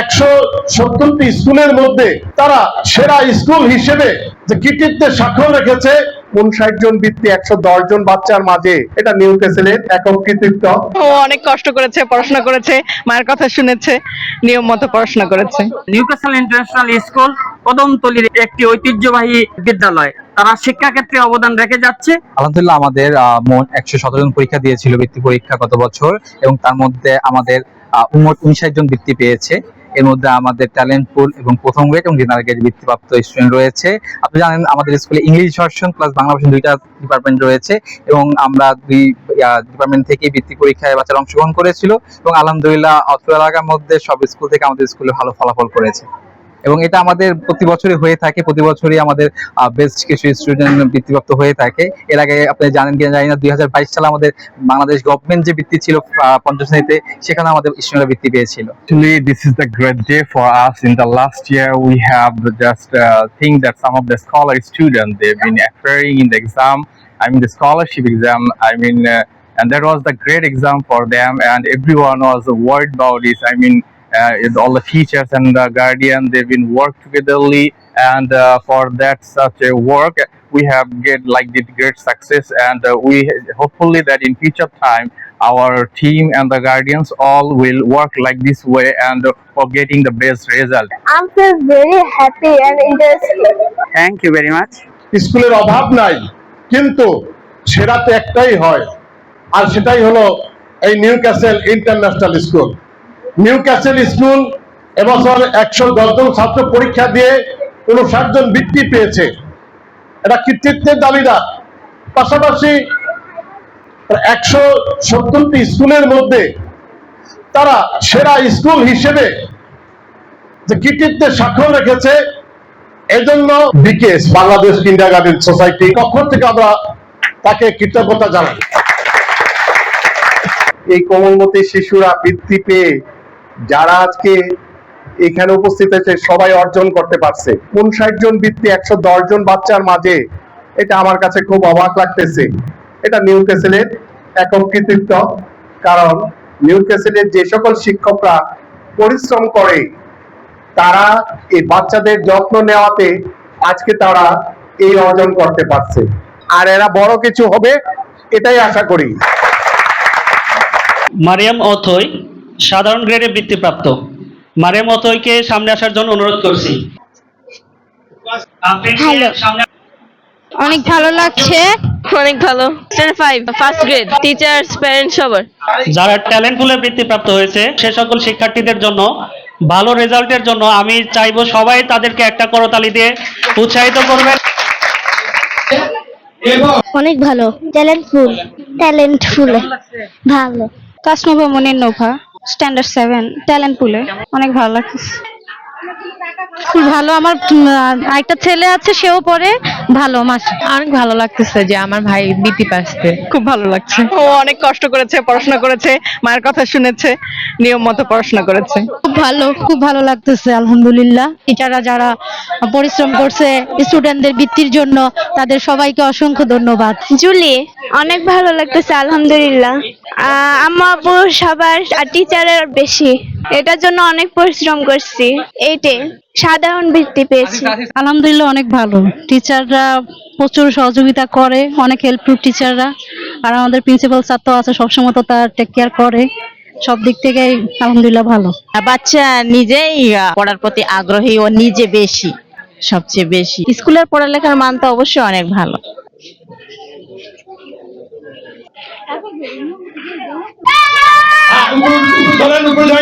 একশো সত্তরটি স্কুলের মধ্যে তারা সেরা স্কুল হিসেবে যে কৃতিত্বের স্বাক্ষর রেখেছে উনষাট জন বৃত্তি একশো দশ জন বাচ্চার মাঝে। এটা নিউ ক্যাসেলের একক কৃতিত্ব। ও অনেক কষ্ট করেছে পড়াশোনা করেছে মায়ের কথা শুনেছে নিয়ম মতো পড়াশোনা করেছে। নিউক্যাসল ইন্টারন্যাশনাল স্কুল কদমতলির একটি ঐতিহ্যবাহী বিদ্যালয়। তারা শিক্ষা ক্ষেত্রে অবদান রেখে যাচ্ছে। আলহামদুলিল্লাহ, আমাদের মোট একশো সতেরো জন পরীক্ষা দিয়েছিল বৃত্তি পরীক্ষা গত বছর এবং তার মধ্যে আমাদের মোট উনষাট জন বৃত্তি পেয়েছে। এর মধ্যে আমাদের ট্যালেন্ট পুল এবং প্রথম গ্রেড এবং জেনারেল গ্রেড বৃত্তিপ্রাপ্ত স্টুডেন্ট রয়েছে। আপনি জানেন, আমাদের স্কুলে English version plus Bangla version দুইটা ডিপার্টমেন্ট রয়েছে এবং আমরা দুই ডিপার্টমেন্ট থেকে বৃত্তি পরীক্ষায় বাচ্চারা অংশগ্রহণ করেছিল এবং আলহামদুলিল্লাহ অত্র এলাকার মধ্যে সব স্কুল থেকে আমাদের স্কুলে ভালো ফলাফল করেছে। এবং এটা আমাদের প্রতি বছরই হয়ে থাকে প্রতি বছরই আমাদের বেস্ট কিছু স্টুডেন্ট বৃত্তিপ্রাপ্ত হয়ে থাকে। এর আগে আপনি জানেন কিনা জানি না দুই সালে আমাদের বাংলাদেশ গভর্নমেন্ট যে বৃত্তি ছিল পঞ্চম শ্রেণীতে সেখানে আমাদের স্টুডেন্টরা বৃত্তি পেয়েছিল। This is the great day for us in last year we have just think that some the scholar student they been appearing in exam I mean the scholarship exam I mean And that was the great exam for was worried about this. I mean, all the teachers and the guardian they've been worked togetherly, and uh, for that such a work, we have get like the great success, and uh, we hopefully that in future time our team and the guardians all will work like this way and uh, for getting the best result. I'm feel very happy and interested. Thank you very much স্কুলের অভাব নাই কিন্তু সেরা তো একটাই হয় আর সেটাই হলো এই new castle international school Newcastle school এবছর একশো জন ছাত্র পরীক্ষা দিয়ে উনষাট জন বৃত্তি পেয়েছে। এটা কৃতিত্বের দাবিদার। পাশাপাশি একশো সত্তরটি স্কুলের মধ্যে তারা সেরা স্কুল হিসেবে যে কৃতিত্বের স্বাক্ষর রেখেছে, এজন্য BKS, Bangladesh kinder garden society পক্ষ থেকে আমরা তাকে কৃতজ্ঞতা জানাই। এই কোমলমতি শিশুরা বৃত্তি পেয়ে যারা আজকে এখানে উপস্থিত হয়েছে, সবাই অর্জন করতে পারছে। উনষাট জন বৃত্তি, একশো দশ জন বাচ্চার মাঝে, এটা আমার কাছে খুব অবাক লাগতেছে। এটা নিউ ক্যাসেলের একক কৃতিত্ব, কারণ নিউ ক্যাসেলের যে সকল শিক্ষকরা পরিশ্রম করে, তারা এই বাচ্চাদের যত্ন নেওয়াতে আজকে তারা এই অর্জন করতে পারছে। আর এরা বড় কিছু হবে, এটাই আশা করি। মারিয়াম অথই সাধারণ গ্রেডে বৃত্তিপ্রাপ্ত। মারিয়াম অথইকে সামনে আসার জন্য অনুরোধ করছি। সামনে অনেক ভালো লাগছে। অনেক ভালো। Standard five first grade teachers parents সবার। যারা ট্যালেন্ট পুলে বৃত্তিপ্রাপ্ত হয়েছে সে সকল শিক্ষার্থীদের জন্য ভালো রেজাল্টের জন্য আমি চাইব সবাই তাদেরকে একটা করতালি দিয়ে উৎসাহিত করবেন। অনেক ভালো। ট্যালেন্টফুল ট্যালেন্টফুল ভালো। Tasnuva Monir Nova. Standard seven talent পুলে অনেক ভালো লাগছে খুব ভালো। আমার আরেকটা ছেলে আছে সেও পড়ে। ভালো মাস অনেক ভালো লাগতেছে যে আমার ভাই বৃত্তি পাচ্ছে খুব ভালো লাগছে। ও অনেক কষ্ট করেছে পড়াশোনা করেছে মায়ের কথা শুনেছে নিয়ম মতো পড়াশোনা করেছে। খুব ভালো খুব ভালো লাগতেছে আলহামদুলিল্লাহ। টিচাররা যারা পরিশ্রম করছে স্টুডেন্টদের বৃত্তির জন্য তাদের সবাইকে অসংখ্য ধন্যবাদ। জুলি অনেক ভালো লাগতেছে আলহামদুলিল্লাহ। আম্মা আব্বু সবার টিচারের বেশি। এটার জন্য অনেক পরিশ্রম করছি। এইটে সাধারণ বৃত্তি পেয়েছি। আলহামদুলিল্লাহ অনেক ভালো। টিচাররা প্রচুর সহযোগিতা করে অনেক হেল্পফুল টিচাররা আর আমাদের প্রিন্সিপাল স্যার তো আছে সবসময় তো তার টেক কেয়ার করে। সব দিক থেকেই আলহামদুলিল্লাহ ভালো। বাচ্চা নিজেই আহ, পড়ার প্রতি আগ্রহী ও নিজে বেশি সবচেয়ে বেশি। স্কুলের পড়ালেখার মান তো অবশ্যই অনেক ভালো। উপরে উপরে